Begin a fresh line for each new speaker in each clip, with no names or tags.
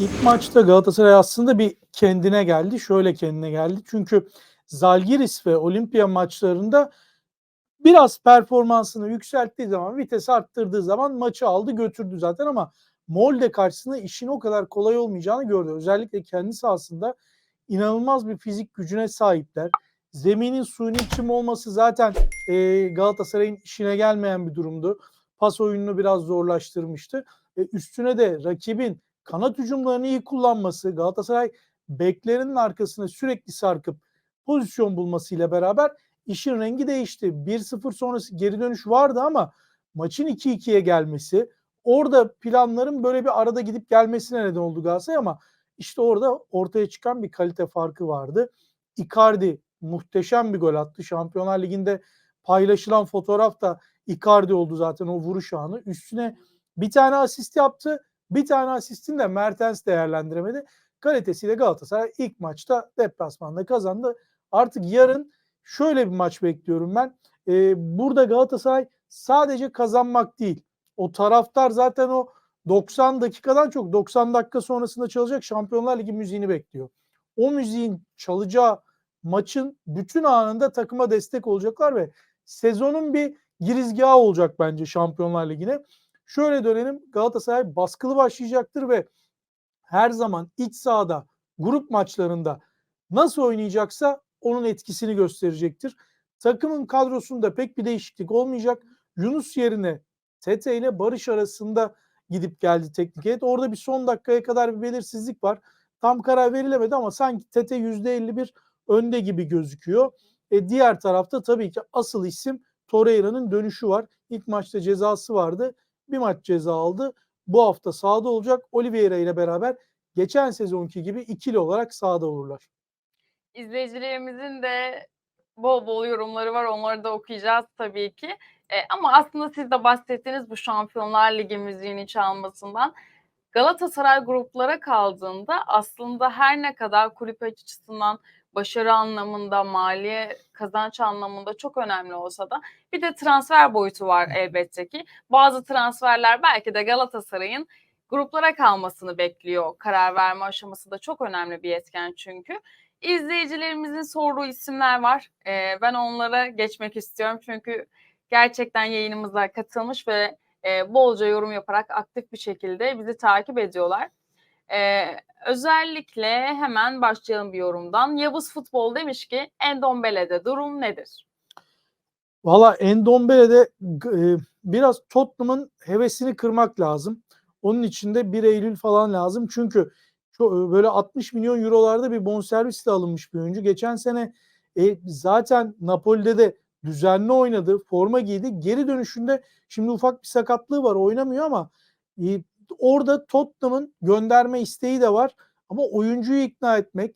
ilk maçta Galatasaray aslında bir kendine geldi. Şöyle kendine geldi. Çünkü Zalgiris ve Olimpiya maçlarında biraz performansını yükselttiği zaman, vites arttırdığı zaman maçı aldı götürdü zaten ama Molde karşısında işin o kadar kolay olmayacağını gördü. Özellikle kendi sahasında inanılmaz bir fizik gücüne sahipler. Zeminin suyun çim olması zaten e, Galatasaray'ın işine gelmeyen bir durumdu. Pas oyununu biraz zorlaştırmıştı. E, üstüne de rakibin kanat hücumlarını iyi kullanması, Galatasaray beklerinin arkasına sürekli sarkıp pozisyon bulmasıyla beraber işin rengi değişti. 1-0 sonrası geri dönüş vardı ama maçın 2-2'ye gelmesi, orada planların böyle bir arada gidip gelmesine neden oldu Galatasaray ama işte orada ortaya çıkan bir kalite farkı vardı. Icardi muhteşem bir gol attı. Şampiyonlar Ligi'nde paylaşılan fotoğraf da Icardi oldu zaten o vuruş anı. Üstüne bir tane asist yaptı. Bir tane asistin de Mertens değerlendiremedi. Kalitesiyle Galatasaray ilk maçta deplasmanda kazandı. Artık yarın şöyle bir maç bekliyorum ben. Ee, burada Galatasaray sadece kazanmak değil. O taraftar zaten o 90 dakikadan çok 90 dakika sonrasında çalacak Şampiyonlar Ligi müziğini bekliyor. O müziğin çalacağı maçın bütün anında takıma destek olacaklar ve sezonun bir girizgahı olacak bence Şampiyonlar Ligi'ne. Şöyle dönelim Galatasaray baskılı başlayacaktır ve her zaman iç sahada grup maçlarında nasıl oynayacaksa onun etkisini gösterecektir. Takımın kadrosunda pek bir değişiklik olmayacak. Yunus yerine Tete ile Barış arasında gidip geldi teknik heyet. Orada bir son dakikaya kadar bir belirsizlik var. Tam karar verilemedi ama sanki Tete %51 önde gibi gözüküyor. E diğer tarafta tabii ki asıl isim Torreira'nın dönüşü var. İlk maçta cezası vardı. Bir maç ceza aldı. Bu hafta sahada olacak. Oliveira ile beraber geçen sezonki gibi ikili olarak sahada olurlar.
İzleyicilerimizin de bol bol yorumları var. Onları da okuyacağız tabii ki. E, ama aslında siz de bahsettiğiniz bu Şampiyonlar Ligi müziğini çalmasından Galatasaray gruplara kaldığında aslında her ne kadar kulüp açısından başarı anlamında, maliye kazanç anlamında çok önemli olsa da bir de transfer boyutu var elbette ki. Bazı transferler belki de Galatasaray'ın gruplara kalmasını bekliyor. Karar verme aşaması da çok önemli bir etken çünkü. İzleyicilerimizin sorduğu isimler var. Ee, ben onlara geçmek istiyorum çünkü gerçekten yayınımıza katılmış ve e, bolca yorum yaparak aktif bir şekilde bizi takip ediyorlar. Ee, özellikle hemen başlayalım bir yorumdan. Yavuz Futbol demiş ki Endombele'de durum nedir?
Valla Endombele'de e, biraz Tottenham'ın hevesini kırmak lazım. Onun için de 1 Eylül falan lazım. Çünkü çok, böyle 60 milyon eurolarda bir bonservisle alınmış bir oyuncu. Geçen sene e, zaten Napoli'de de düzenli oynadı, forma giydi. Geri dönüşünde şimdi ufak bir sakatlığı var, oynamıyor ama e, orada Tottenham'ın gönderme isteği de var. Ama oyuncuyu ikna etmek,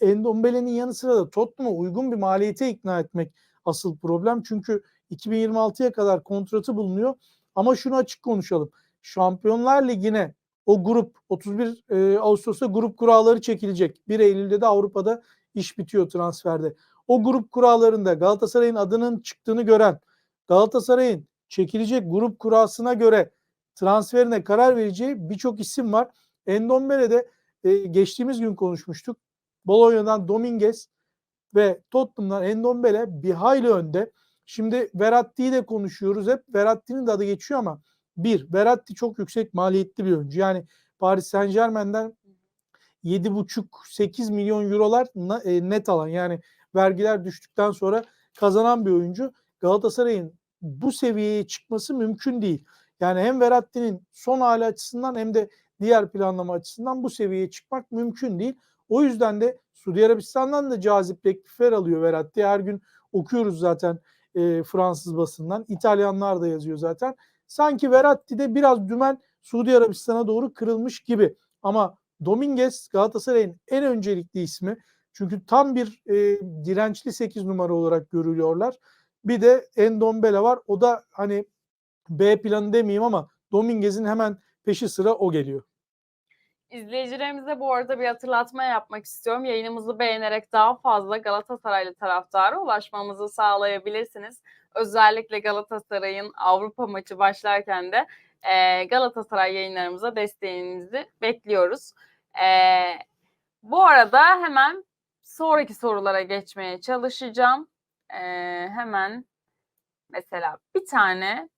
Endombele'nin yanı sıra da Tottenham'a uygun bir maliyete ikna etmek asıl problem. Çünkü 2026'ya kadar kontratı bulunuyor. Ama şunu açık konuşalım. Şampiyonlar Ligi'ne o grup 31 e, Ağustos'ta grup kuralları çekilecek. 1 Eylül'de de Avrupa'da iş bitiyor transferde. O grup kurallarında Galatasaray'ın adının çıktığını gören, Galatasaray'ın çekilecek grup kurasına göre transferine karar vereceği birçok isim var. Endombele'de e, geçtiğimiz gün konuşmuştuk. Bologna'dan Dominguez ve Tottenham'dan Endombele bir hayli önde. Şimdi Verratti'yi de konuşuyoruz hep. Verratti'nin de adı geçiyor ama bir, Verratti çok yüksek maliyetli bir oyuncu. Yani Paris Saint Germain'den 7,5-8 milyon eurolar e, net alan yani vergiler düştükten sonra kazanan bir oyuncu. Galatasaray'ın bu seviyeye çıkması mümkün değil. Yani hem Verratti'nin son hali açısından hem de diğer planlama açısından bu seviyeye çıkmak mümkün değil. O yüzden de Suudi Arabistan'dan da cazip teklifler alıyor Verratti. Her gün okuyoruz zaten e, Fransız basından. İtalyanlar da yazıyor zaten. Sanki Verratti'de biraz dümen Suudi Arabistan'a doğru kırılmış gibi. Ama Dominguez Galatasaray'ın en öncelikli ismi. Çünkü tam bir e, dirençli 8 numara olarak görülüyorlar. Bir de Endombele var. O da hani B planı demeyeyim ama Dominguez'in hemen peşi sıra o geliyor.
İzleyicilerimize bu arada bir hatırlatma yapmak istiyorum. Yayınımızı beğenerek daha fazla Galatasaraylı taraftara ulaşmamızı sağlayabilirsiniz. Özellikle Galatasaray'ın Avrupa maçı başlarken de Eee, Galatasaray yayınlarımıza desteğinizi bekliyoruz. Eee, bu arada hemen sonraki sorulara geçmeye çalışacağım. Eee, hemen mesela bir tane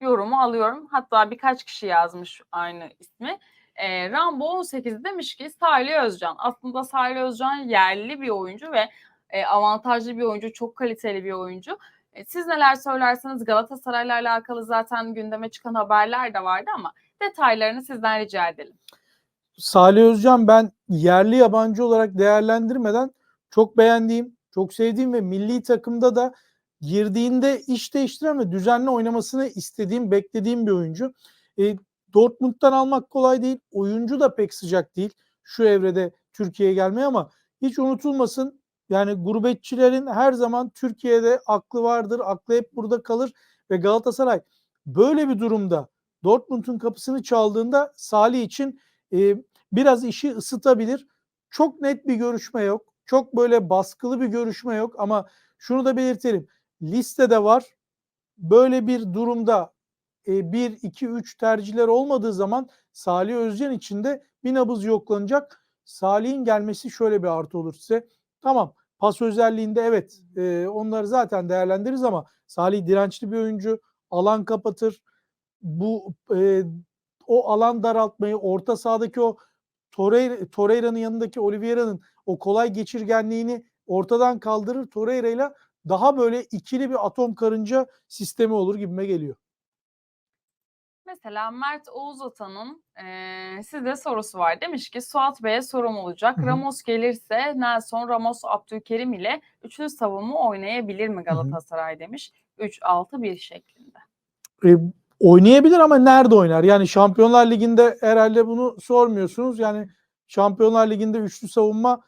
yorumu alıyorum. Hatta birkaç kişi yazmış aynı ismi. Eee, Rambo 18 demiş ki Salih Özcan. Aslında Salih Özcan yerli bir oyuncu ve eee, avantajlı bir oyuncu, çok kaliteli bir oyuncu. E, siz neler söylersiniz? Galatasaray'la alakalı zaten gündeme çıkan haberler de vardı ama detaylarını sizden rica edelim.
Salih Özcan ben yerli yabancı olarak değerlendirmeden çok beğendiğim, çok sevdiğim ve milli takımda da girdiğinde iş değiştiren ve düzenli oynamasını istediğim, beklediğim bir oyuncu. E, Dortmund'dan almak kolay değil. Oyuncu da pek sıcak değil şu evrede Türkiye'ye gelmeye ama hiç unutulmasın yani gurbetçilerin her zaman Türkiye'de aklı vardır. Aklı hep burada kalır ve Galatasaray böyle bir durumda Dortmund'un kapısını çaldığında Salih için e, biraz işi ısıtabilir. Çok net bir görüşme yok. Çok böyle baskılı bir görüşme yok ama şunu da belirtelim. Listede var. Böyle bir durumda e, 1, 2, 3 tercihler olmadığı zaman Salih Özcan için de bir nabız yoklanacak. Salih'in gelmesi şöyle bir artı olur size. Tamam pas özelliğinde evet e, onları zaten değerlendiririz ama Salih dirençli bir oyuncu. Alan kapatır. Bu e, o alan daraltmayı orta sahadaki o Torreira, Torreira'nın yanındaki Oliveira'nın o kolay geçirgenliğini ortadan kaldırır. Torreira'yla daha böyle ikili bir atom karınca sistemi olur gibime geliyor.
Mesela Mert Oğuz Atan'ın eee size sorusu var. Demiş ki Suat Bey'e sorum olacak. Ramos gelirse Nelson, Ramos, Abdülkerim ile üçlü savunma oynayabilir mi. Galatasaray demiş. 3-6-1 şeklinde.
E, oynayabilir ama nerede oynar? Yani Şampiyonlar Ligi'nde herhalde bunu sormuyorsunuz. Yani Şampiyonlar Ligi'nde üçlü savunma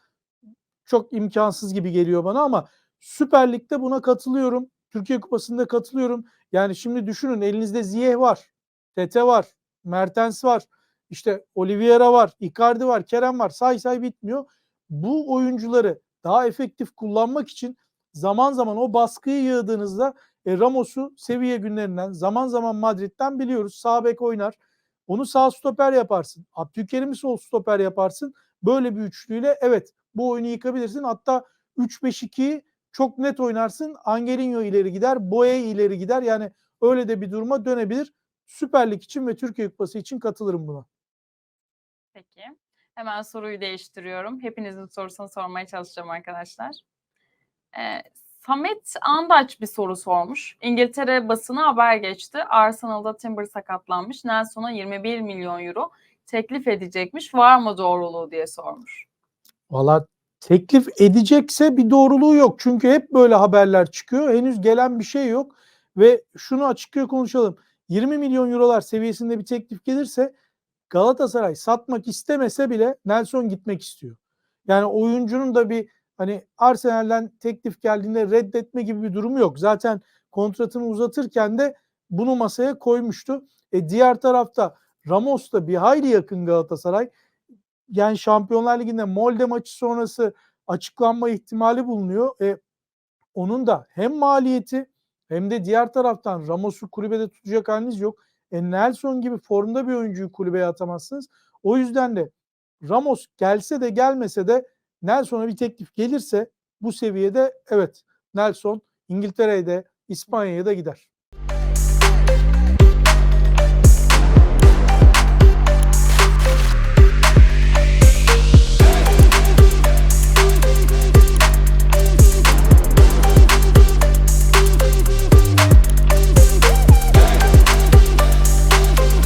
çok imkansız gibi geliyor bana ama Süper Lig'de buna katılıyorum. Türkiye Kupası'nda katılıyorum. Yani şimdi düşünün elinizde Ziyeh var. Tete var. Mertens var. işte Oliveira var. Icardi var. Kerem var. Say say bitmiyor. Bu oyuncuları daha efektif kullanmak için zaman zaman o baskıyı yığdığınızda e, Ramos'u seviye günlerinden zaman zaman Madrid'den biliyoruz. Sağ bek oynar. Onu sağ stoper yaparsın. Abdülkerim'i sol stoper yaparsın. Böyle bir üçlüyle evet bu oyunu yıkabilirsin. Hatta 3-5-2'yi çok net oynarsın. Angelinho ileri gider. Boye ileri gider. Yani öyle de bir duruma dönebilir. Süper Lig için ve Türkiye Kupası için katılırım buna.
Peki. Hemen soruyu değiştiriyorum. Hepinizin sorusunu sormaya çalışacağım arkadaşlar. Eee, Samet Andaç bir soru sormuş. İngiltere basını haber geçti. Arsenal'da Timber sakatlanmış. Nelson'a 21 milyon euro teklif edecekmiş. Var mı doğruluğu diye sormuş.
Valla teklif edecekse bir doğruluğu yok. Çünkü hep böyle haberler çıkıyor. Henüz gelen bir şey yok. Ve şunu açıkça konuşalım. 20 milyon eurolar seviyesinde bir teklif gelirse Galatasaray satmak istemese bile Nelson gitmek istiyor. Yani oyuncunun da bir hani Arsenal'den teklif geldiğinde reddetme gibi bir durumu yok. Zaten kontratını uzatırken de bunu masaya koymuştu. E diğer tarafta Ramos da bir hayli yakın Galatasaray. Yani Şampiyonlar Ligi'nde Molde maçı sonrası açıklanma ihtimali bulunuyor. E, onun da hem maliyeti hem de diğer taraftan Ramos'u kulübede tutacak haliniz yok. E, Nelson gibi formda bir oyuncuyu kulübeye atamazsınız. O yüzden de Ramos gelse de gelmese de Nelson'a bir teklif gelirse bu seviyede evet Nelson İngiltere'ye de İspanya'ya da gider.